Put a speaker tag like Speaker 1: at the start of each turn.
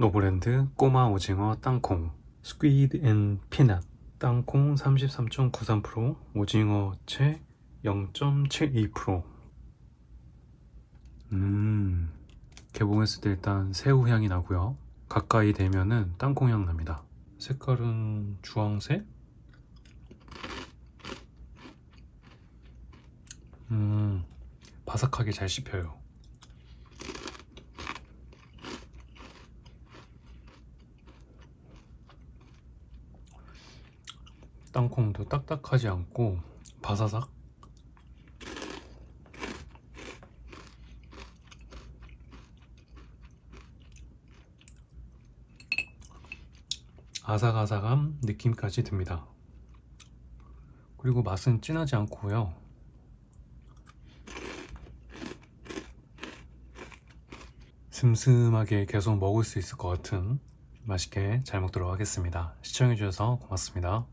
Speaker 1: 노브랜드 꼬마 오징어 땅콩 스퀴드 앤 피넛 땅콩 33.93% 오징어 채 0.72% 음, 개봉했을 때 일단 새우 향이 나고요. 가까이 대면은 땅콩 향 납니다. 색깔은 주황색? 음, 바삭하게 잘 씹혀요. 땅콩도 딱딱하지 않고 바사삭 아삭아삭한 느낌까지 듭니다. 그리고 맛은 진하지 않고요. 슴슴하게 계속 먹을 수 있을 것 같은 맛있게 잘 먹도록 하겠습니다. 시청해주셔서 고맙습니다.